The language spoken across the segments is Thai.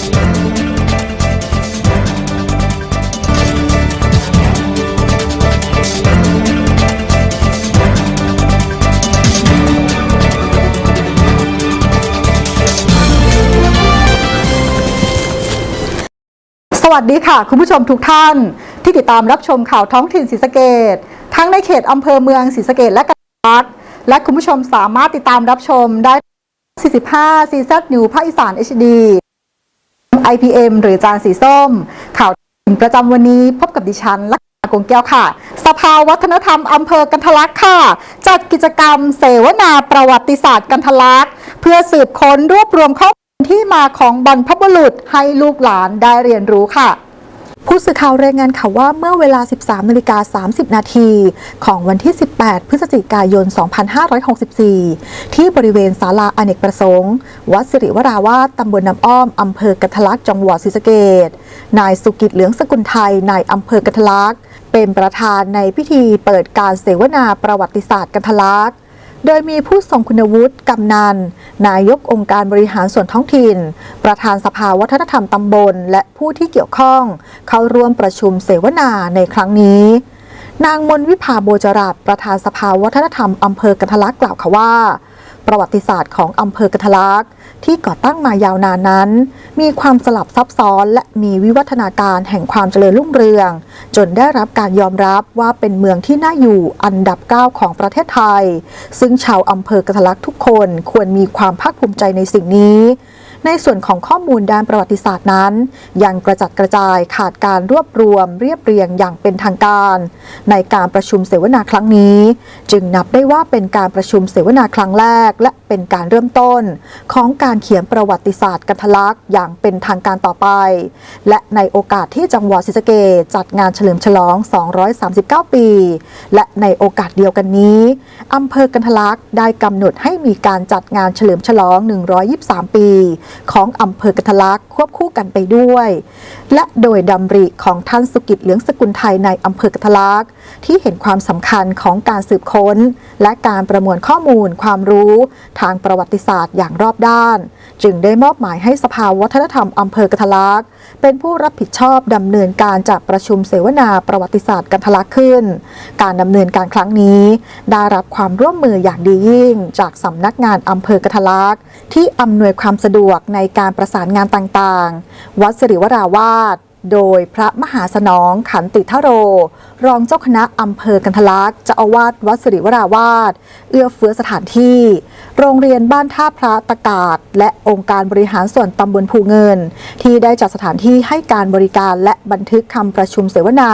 สวัสดีค่ะ คุณผู้ชมทุกท่านที่ติดตามรับชมข่าวท้องถิ่นศรีสะเกดทั้งในเขตอำเภอเมืองศรีสะเกดและกันรักและคุณผู้ชมสามารถติดตามรับชมได้ 45 CZ New ภาคอีสาน HD IPM หรือจานสีส้ม ข่าวถิ่นประจำวันนี้พบกับดิฉันลักษณะกงแก้วค่ะ สภาวัฒนธรรมอำเภอกันทะลักค่ะ จัดกิจกรรมเสวนาประวัติศาสตร์กันทะลักเพื่อสืบค้นรวบรวมข้อมูลที่มาของบรรพบุรุษให้ลูกหลานได้เรียนรู้ค่ะ ผู้สื่อข่าวรายงานข่าวว่าเมื่อเวลา 13นาฬิกา30 นาทีของวันที่ 18 พฤศจิกายน 2564 ที่บริเวณศาลาอเนกประสงค์ วัดสิริวราวาสตำบลน้ำอ้อม อำเภอกะทะลักจังหวัดศรีสะเกษนายสุกิจเหลืองสกุลไทย นายอำเภอกะทะลัก เป็นประธานในพิธีเปิดการเสวนาประวัติศาสตร์กันทะลักโดยมีผู้ทรงคุณวุฒิกำนัน นายกองค์การบริหารส่วนท้องถิ่น ประธานสภาวัฒนธรรมตำบล และผู้ที่เกี่ยวข้อง เข้าร่วมประชุมเสวนาในครั้งนี้ นางมนวิภาโบจราบประธานสภาวัฒนธรรมอำเภอกันทลักกล่าวค่ะว่า ประวัติศาสตร์ของอำเภอกะทะลักที่ก่อตั้งมายาวนานนั้น มีความสลับซับซ้อน และมีวิวัฒนาการแห่งความเจริญรุ่งเรือง จนได้รับการยอมรับว่าเป็นเมืองที่น่าอยู่อันดับ 9 ของประเทศไทย ซึ่งชาวอำเภอกะทะลักทุกคนควรมีความภาคภูมิใจในสิ่งนี้ ในส่วนของข้อมูลด้านประวัติศาสตร์นั้น ยังกระจัดกระจายขาดการรวบรวม เรียบเรียงอย่างเป็นทางการ ในการประชุมเสวนาครั้งนี้ จึงนับได้ว่าเป็นการประชุมเสวนาครั้งแรก และเป็นการเริ่มต้น ของการเขียนประวัติศาสตร์กันทะลักอย่างเป็นทางการต่อไป และในโอกาสที่จังหวัดศรีสะเกษจัดงานเฉลิมฉลอง 239 ปี และในโอกาสเดียวกันนี้อำเภอกันทะลักได้กำหนดให้มีการจัดงานเฉลิมฉลอง 123 ปีของอำเภอกะทะลักควบคู่กันไปด้วย และโดยดำริของท่านสุกิจเหลืองสกุลไทยในอำเภอกะทะลักที่เห็นความสำคัญของการสืบค้น และการประมวลข้อมูลความรู้ทางประวัติศาสตร์อย่างรอบด้าน จึงได้มอบหมายให้สภาวัฒนธรรมอำเภอกะทะลักเป็นผู้รับผิดชอบดำเนินการจากประชุมเสวนาประวัติศาสตร์กันทลักขึ้น การดำเนินการครั้งนี้ ได้รับความร่วมมืออย่างดียิ่ง จากสำนักงานอำเภอกะทลักที่อำนวยความสะดวกในการประสานงานต่างๆ วัดสิริวราวาส โดยพระมหาสนองขันติทโร รองเจ้าคณะอำเภอกันทะลักเจ้าอาวาสวัดสิริวราวาสเอื้อเฟื้อสถานที่ โรงเรียนบ้านท่าพระตะกาศ และองค์การบริหารส่วนตำบลภูเงิน ที่ได้จัดสถานที่ให้การบริการและบันทึกคำประชุมเสวนา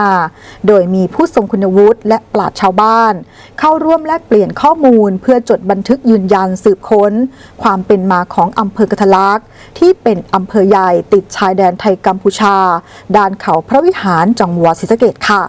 โดยมีผู้ทรงคุณวุฒิและปราชญ์ชาวบ้าน เข้าร่วมแลกเปลี่ยนข้อมูล เพื่อจดบันทึกยืนยันสืบค้น ความเป็นมาของอำเภอกะทะลักษ์ที่เป็นอำเภอใหญ่ติดชายแดนไทยกัมพูชาด้านเขาพระวิหารจังหวัดศรีสะเกดค่ะ